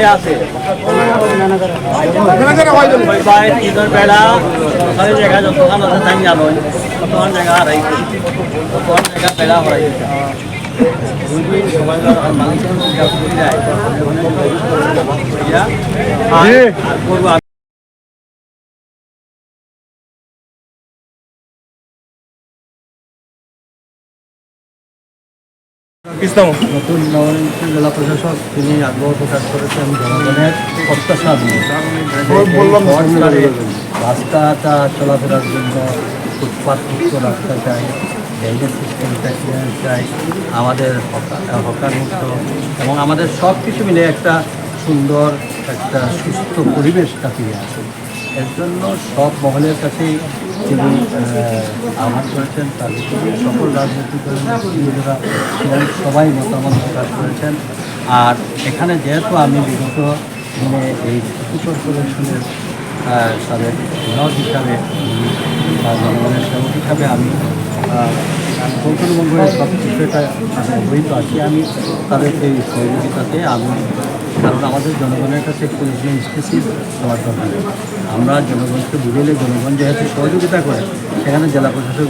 মাঠে আছে। ভাই ঈদের বেলা সবাই জায়গা যতক্ষণ আছে তাই জানো ততক্ষণ জায়গা হারাই ততক্ষণ জায়গা বেলা হারাই সবাই নতুন নবনির্বাচিত জেলা প্রশাসক তিনি আগ্রহ প্রকাশ করেছেন জনগণের প্রত্যাশা নিয়ে। রাস্তাটা চলাফেরার জন্য ফুটপাথ মুক্ত রাস্তা চাই ড্রেনেজ সিস্টেমটা ক্লিয়ার চাই আমাদের হকার হকার মুক্ত এবং আমাদের সব কিছু মিলে একটা সুন্দর একটা সুস্থ পরিবেশটা ফিরে আসে। এর জন্য সব মহলের কাছেই তিনি আহ, আহ্বান করেছেন তার সকল রাজনৈতিক দলের সবাই মতামত প্রকাশ করেছেন। আর এখানে যেহেতু আমি বিগত দিনে এই কর্পোরেশনের মেয়র হিসাবে জনগণের সেবক হিসাবে আমি কৌশলবঙ্গের সব বিষয়টা আছি। আমি তাদের এই সহযোগিতাতে আমি কারণ আমাদের জনগণের কাছে কোনো স্পেসিফ দেওয়ার দরকার আমরা জনগণকে বুঝেলে জনগণ যেহেতু সহযোগিতা করে, সেখানে জেলা প্রশাসক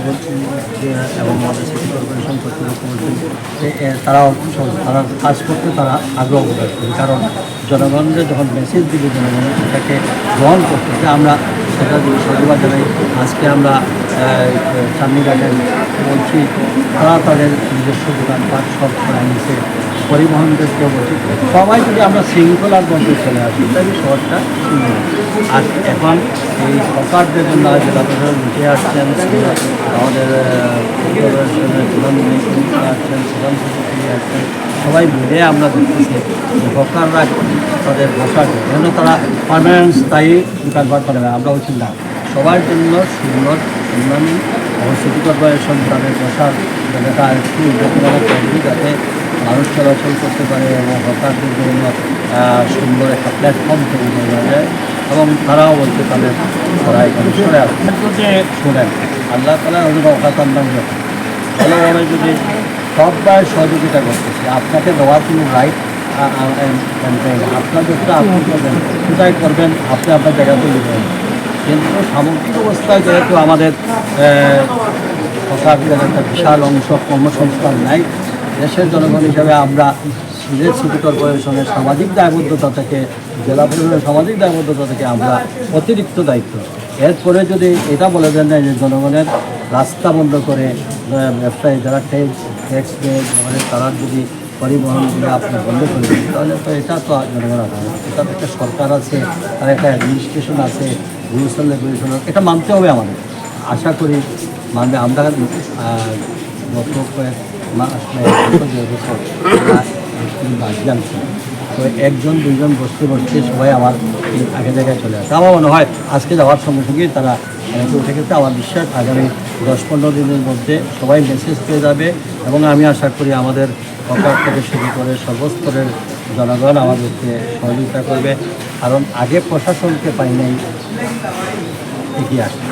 এবং আমাদের সিটি কর্পোরেশন কর্তৃপক্ষ তারাও তারা কাজ করতে তারা আগ্রহ প্রকাশ করে কারণ জনগণকে যখন মেসেজ দিবে জনগণের সেটাকে গ্রহণ করতেছে আমরা সেটা সহযোগিতা জানাই, আজকে আমরা চান্দিঘাটে বলছি, তারা তাদের নিজস্ব দোকানপাট সব করে নিছে পরিবহন ক্ষেত্রে বলছি সবাই যদি আমরা শৃঙ্খলার মধ্যে চলে আসি, তাহলে শহরটা আর এখন এই সরকার সরকারদের জন্য জেলা প্রশাসন উঠে আসছেন আমাদের আসছেন, প্রধান আসছেন, সবাই মিলে আমরা দেখতেছি যে হকাররা তাদের বসার জন্য তারা পারমানেন্ট স্থায়ী দোকানপাট করে। আমরা বলছি, না, সবার জন্য সুন্দর, উন্নয়ন সিটি কর্পোরেশন তাদের বসার উন্নতমানের করবে যাতে মানুষ চলাচল করতে পারে এবং হকারদের জন্য সুন্দর একটা প্ল্যাটফর্ম তৈরি করা যায় এবং তারাও বলতে তাদের তারা এখানে সরে আসবে। শোনেন, আল্লাহ তালা ওদের অকাতার নাম ভালোভাবে যদি সবাই সহযোগিতা করতেছে, আপনাকে দেওয়ার কোনো রাইট আপনার যেটা আপনি করবেন, কোথায় করবেন, আপনি আপনার জায়গা তৈরি করবেন কিন্তু সামগ্রিক অবস্থায় যেহেতু আমাদের সরকারের একটা বিশাল অংশ কর্মসংস্থান নাই দেশের জনগণ হিসাবে আমরা সিলেট সিটি কর্পোরেশনের সামাজিক দায়বদ্ধতা থেকে, জেলা পরিষদের সামাজিক দায়বদ্ধতা থেকে আমরা অতিরিক্ত দায়িত্ব। এরপরে যদি এটা বলে দেন না যে জনগণের রাস্তা বন্ধ করে ব্যবসায়ী যারা ট্যাক্স ট্যাক্স দেয় তারা যদি পরিবহনগুলো আপনি বন্ধ করে দেন, তাহলে তো এটা তো জনগণ আদালত এটা তো একটা সরকার আছে তার একটা অ্যাডমিনিস্ট্রেশন আছে রুলস রেগুলেশন এটা মানতে হবে আমাদের। আশা করি মানবে, আমরা গত কয়েক তো একজন দুইজন বসতে বসতে সবাই আমার আগে জায়গায় চলে আসে আমার মনে হয় আজকে যাওয়ার সঙ্গে সঙ্গেই তারা উঠে গেছে আমার বিশ্বাস আগামী দশ পনেরো দিনের মধ্যে সবাই মেসেজ পেয়ে যাবে এবং আমি আশা করি আমাদের সরকার থেকে শুরু করে সর্বস্তরের জনগণ আমাদেরকে সহযোগিতা করবে কারণ আগে প্রশাসনকে পাই নাই এগিয়ে আসবে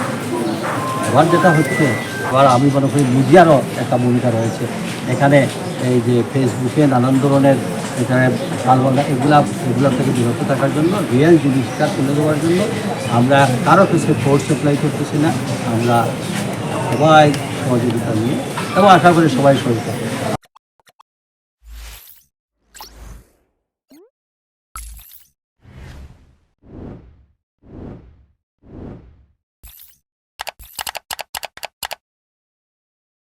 এবার যেটা হচ্ছে আবার আমি মনে করি মিডিয়ারও একটা ভূমিকা রয়েছে এখানে এই যে ফেসবুকে নানান ধরনের এখানে কালবন্ধা এগুলা, এগুলো থেকে বিরত থাকার জন্য রিয়েল জিনিসটা তুলে দেওয়ার জন্য আমরা কারও কিছু ফোর্স সাপ্লাই করতেছি না আমরা সবাই সহযোগিতা নিয়ে, এবং আশা করি সবাই সহযোগিতা।